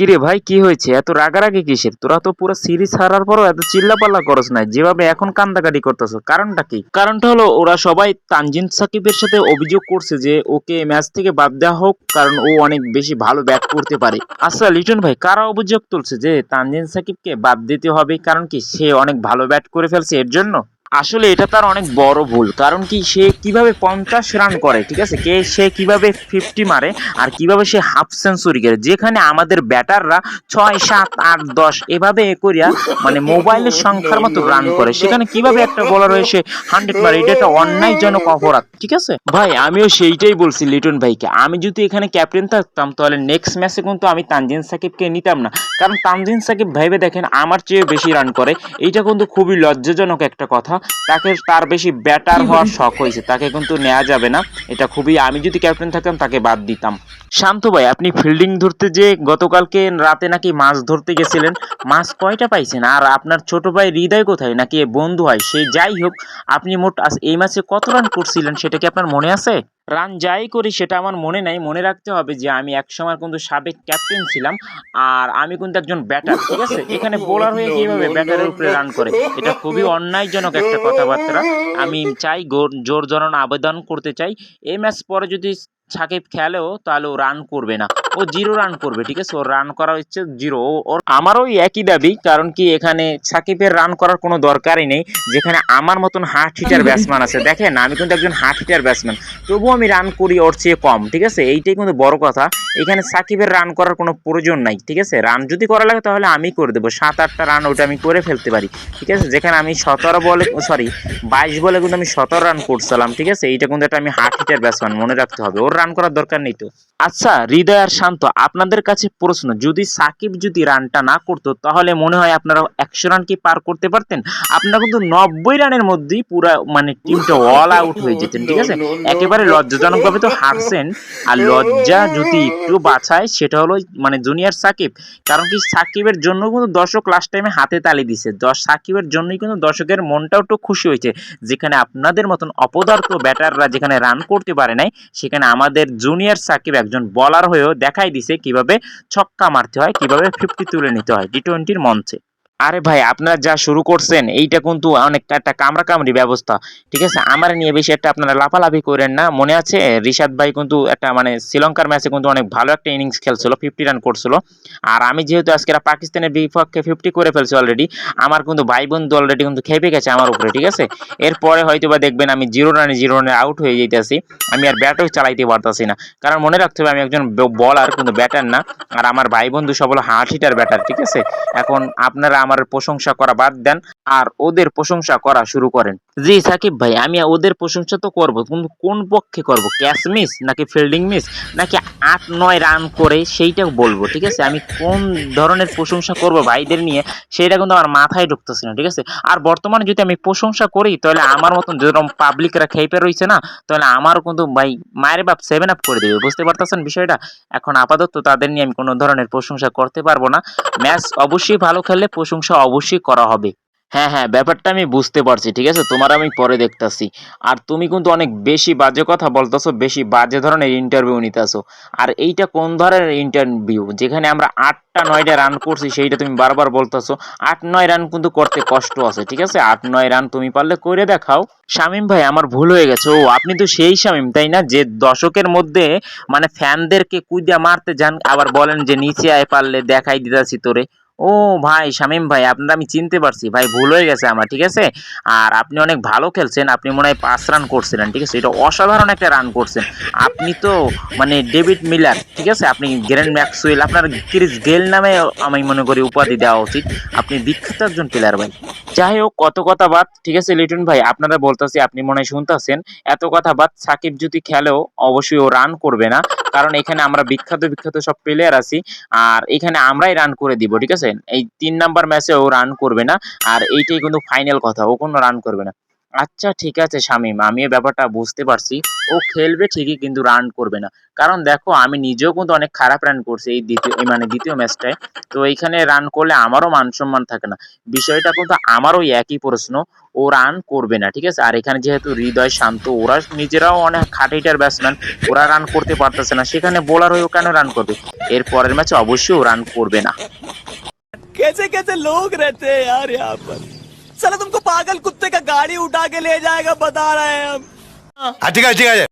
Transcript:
কিরে ভাই, কি হয়েছে? এত রাগারাগি কিসের? তোরা তো পুরো সিরিজ হারার পরও এত চিল্লাপাল্লা করস না যেভাবে এখন কান্দাকাটি করতেছ, কারণটা কি? কারণটা হলো, ওরা সবাই তানজিন সাকিবের সাথে অভিযোগ করছে যে, ওকে ম্যাচ থেকে বাদ দেওয়া হোক, কারণ ও অনেক বেশি ভালো ব্যাট করতে পারে। আচ্ছা লিটন ভাই, কারা অভিযোগ তুলছে যে, তানজিন সাকিবকে বাদ দিতে হবে? কারণ কি, সে অনেক ভালো ব্যাট করে ফেলছে, এর জন্য? আসলে এটা তার অনেক বড় ভুল। কারণ কি, সে কীভাবে পঞ্চাশ রান করে, ঠিক আছে? কে, সে কীভাবে ফিফটি মারে, আর কীভাবে সে হাফ সেঞ্চুরি করে যেখানে আমাদের ব্যাটাররা ছয়, সাত, আট, দশ, এভাবে করিয়া মানে মোবাইলের সংখ্যার মতো রান করে। সেখানে কীভাবে একটা বলার হয়ে সে হান্ড্রেড মারে, এটা একটা অন্যায়জনক অপরাধ, ঠিক আছে? ভাই, আমিও সেইটাই বলছি লিটন ভাইকে। আমি যদি এখানে ক্যাপ্টেন থাকতাম, তাহলে নেক্সট ম্যাচে কিন্তু আমি তানজিন সাকিবকে নিতাম না। কারণ তানজিন সাকিব ভাইবে দেখেন, আমার চেয়ে বেশি রান করে। এইটা কিন্তু খুবই লজ্জাজনক একটা কথা। তাকে তার বেশি ব্যাটার হওয়ার শখ হয়েছে তাকে কিন্তু নেওয়া যাবে না। এটা খুবই আমি যদি ক্যাপ্টেন থাকতাম তাকে বাদ দিতাম। শান্ত ভাই আপনি ফিল্ডিং ধরতে যে গতকালকে রাতে নাকি মাছ ধরতে গেছিলেন মাছ কয়টা পাইছেন? আর আপনার ছোট ভাই হৃদয় কোথায়? নাকি বন্ধু হয়? সে যাই হোক আপনি মোট এই মাসে কত রান করছিলেন সেটা কি আপনার মনে আছে? রান যাই করি সেটা আমার মনে নাই। মনে রাখতে হবে যে আমি একসময় কিন্তু সাবেক ক্যাপ্টেন ছিলাম আর আমি কিন্তু একজন ব্যাটার, ঠিক আছে? এখানে বোলার হয়ে কীভাবে ব্যাটারের উপরে রান করে? এটা খুবই অন্যায়জনক একটা কথাবার্তা। আমি চাই জোর জোরানো আবেদন করতে চাই। এই ম্যাচ পরে যদি সাকিব খেলেও তাহলে রান করবে না। ও জিরো রান করবে, ঠিক আছে? ওর রান করার ইচ্ছে জিরো ওর আমারও একই দাবি, কারণ কি এখানে সাকিবের রান করার কোনো দরকারই নেই, যেখানে আমার মতন হার্ট হিটার ব্যাটসম্যান আছে। দেখেন, আমি কিন্তু একজন হার্ট হিটার ব্যাটসম্যান তবুও আমি রান করি ওর চেয়ে কম, ঠিক আছে? এইটাই কিন্তু বড় কথা। এখানে সাকিবের রান করার কোনো প্রয়োজন নাই, ঠিক আছে? রান যদি করা লাগে, তাহলে আমি করে দেবো। সাত, আটটা রান ওটা আমি করে ফেলতে পারি, ঠিক আছে? যেখানে আমি সতেরো বলে সরি বাইশ বলে কিন্তু আমি সতেরো রান করছিলাম, ঠিক আছে? এইটা কিন্তু একটা আমি হার্ট হিটার ব্যাটসম্যান মনে রাখতে হবে। ওর রান করার দরকার নেই তো। আচ্ছা হৃদয় আর শান্ত। আপনাদের কাছে প্রশ্ন, যদি সাকিব যদি রানটা না করতো, তাহলে মনে হয় আপনারা একশো রান কি পার করতে পারতেন? আপনারা কিন্তু নব্বই রানের মধ্যেই পুরা মানে টিমটা অল আউট হয়ে যেতেন, ঠিক আছে? একেবারে লজ্জাজনকভাবে তো হারছেন। আর লজ্জা যদি একটু বাঁচায় সেটা হলো মানে জুনিয়র সাকিব। কারণ কি সাকিবের জন্য কিন্তু দর্শক লাস্ট টাইমে হাতে তালি দিছে। দশ, সাকিবের জন্যই কিন্তু দর্শকের মনটাও একটু খুশি হয়েছে। যেখানে আপনাদের মতন অপদার্থ ব্যাটাররা যেখানে রান করতে পারে নাই, সেখানে আমাদের জুনিয়র সাকিব একজন বলার হয়েও দেখাই দিছে কীভাবে ছক্কা মারতে হয় কীভাবে ফিফটি তুলে নিতে হয় টি টোয়েন্টির মঞ্চে। আরে ভাই, আপনারা যা শুরু করছেন, এইটা কিন্তু অনেক একটা কামড়া কামড়ি ব্যবস্থা। ঠিক আছে? আমার নিয়ে বেশি একটা আপনারা লাফালাফি করেন না, মনে আছে? রিশাদ ভাই কিন্তু একটা মানে শ্রীলঙ্কার ম্যাচে কিন্তু অনেক ভালো একটা ইনিংস খেলছিল ফিফটি রান করছিল। আর আমি যেহেতু আজকে পাকিস্তানের বিপক্ষে ফিফটি করে ফেলছি অলরেডি আমার কিন্তু ভাই বন্ধু অলরেডি কিন্তু খেপে গেছে আমার উপরে, ঠিক আছে? এরপরে হয়তো বা দেখবেন আমি জিরো রানে জিরো রানে আউট হয়ে যেতেছি আমি আর ব্যাটও চালাইতে পারতাছি না। কারণ মনে রাখতে হবে, আমি একজন বলার কিন্তু ব্যাটার না। আর আমার ভাই বন্ধু সব হলো হার্ট হিটার ব্যাটার ঠিক আছে? এখন আপনারা আমার প্রশংসা করা বাদ দেন। আর ওদের প্রশংসা করা শুরু করেন। জি সাকিব ভাই, আমি ওদের প্রশংসা তো করব, কিন্তু কোন পক্ষে করব? ক্যাচ মিস নাকি ফিল্ডিং মিস? নাকি আট নয় রান করে সেইটা বলব, ঠিক আছে? আমি কোন ধরনের প্রশংসা করব ভাইদের নিয়ে সেটা কিন্তু আমার মাথায় ঢুকতেছে না, ঠিক আছে? আর বর্তমানে যদি আমি প্রশংসা করি, তাহলে আমার মতন যেরকম পাবলিকরা খেপে রয়েছে না, তাহলে আমারও কিন্তু ভাই মায়ের বাপ সেভেন আপ করে দেবে, বুঝতে পারতেছেন বিষয়টা? এখন আপাতত তাদের নিয়ে আমি কোনো ধরনের প্রশংসা করতে পারব না। ম্যাচ অবশ্যই ভালো খেললে প্রশংসা অবশ্যই করা হবে। হ্যাঁ হ্যাঁ ব্যাপারটা আমি বুঝতে পারছি, ঠিক আছে? তোমার আমি পরে দেখতাছি। আর তুমি কিন্তু অনেক বেশি বাজে কথা বলতেছো, বেশি বাজে ধরনের ইন্টারভিউ নিতেছো। আর এইটা কোন ধরনের ইন্টারভিউ যেখানে আমরা আটটা নয়টা রান করছি, সেইটা তুমি বারবার বলতেছো। আট, নয় রান কিন্তু করতে কষ্ট আছে, ঠিক আছে? আট, নয় রান তুমি পারলে করে দেখাও। শামিম ভাই, আমার ভুল হয়ে গেছে। ও, আপনি তো সেই শামিম, তাই না? যে দশকের মধ্যে মানে ফ্যানদেরকে কুইদা মারতে যান, আবার বলেন যে নিচে আয় পারলে দেখাই দিতেছি তোরে। ও ভাই, শামিম ভাই আপনারা আমি চিনতে পারছি। ভাই, ভুল হয়ে গেছে আমার, ঠিক আছে? আর আপনি অনেক ভালো খেলছেন, আপনি মনে হয় পাঁচ রান করছিলেন, ঠিক আছে? এটা অসাধারণ একটা রান করছেন। আপনি তো মানে ডেভিড মিলার, ঠিক আছে? আপনি গ্র্যান্ড ম্যাক্সওয়েল, আপনার ক্রিস গেল নামে আমি মনে করি উপাধি দেওয়া উচিত। আপনি বিখ্যাত একজন প্লেয়ার ভাই। যাই হোক কত কথা বাদ, ঠিক আছে, লিটন ভাই? আপনারা বলতেছি, আপনি মনে শুনতেছেন। এত কথা বাদ, সাকিব যদি খেলেও অবশ্যই ও রান করবে না। কারণ এখানে আমরা বিখ্যাত বিখ্যাত সব প্লেয়ার আছি। আর এখানে আমরাই রান করে দিব, ঠিক আছে? এই তিন নাম্বার ম্যাচে ও রান করবে না। আর এইটাই কিন্তু ফাইনাল কথা, ও কোনো রান করবে না। আচ্ছা ঠিক আছে শামিম আমি এই ব্যাপারটা বুঝতে পারছি। ও খেলবে ঠিকই কিন্তু রান করবে না। কারণ দেখো, আমি নিজেও কিন্তু অনেক খারাপ রান করছি এই দ্বিতীয় মানে দ্বিতীয় ম্যাচটায় তো এইখানে রান করলে আমারও মান সম্মান থাকে না। বিষয়টা কিন্তু আমারও একই প্রশ্ন, ও রান করবে না, ঠিক আছে? আর এখানে যেহেতু হৃদয় শান্ত, ওরা নিজেরাও অনেক খাটিটার ব্যাটসম্যান ওরা রান করতে পারতেছে না। সেখানে বোলার হয়েও কেন রান করবে? এর পরের ম্যাচে অবশ্যই ও রান করবে না। কেসে কেসে লোক রেতে, আর ইয়ার चलो तुमको पागल कुत्ते का गाड़ी उठा के ले जाएगा, बता रहे हैं हम। हाँ, ठीक है ठीक है।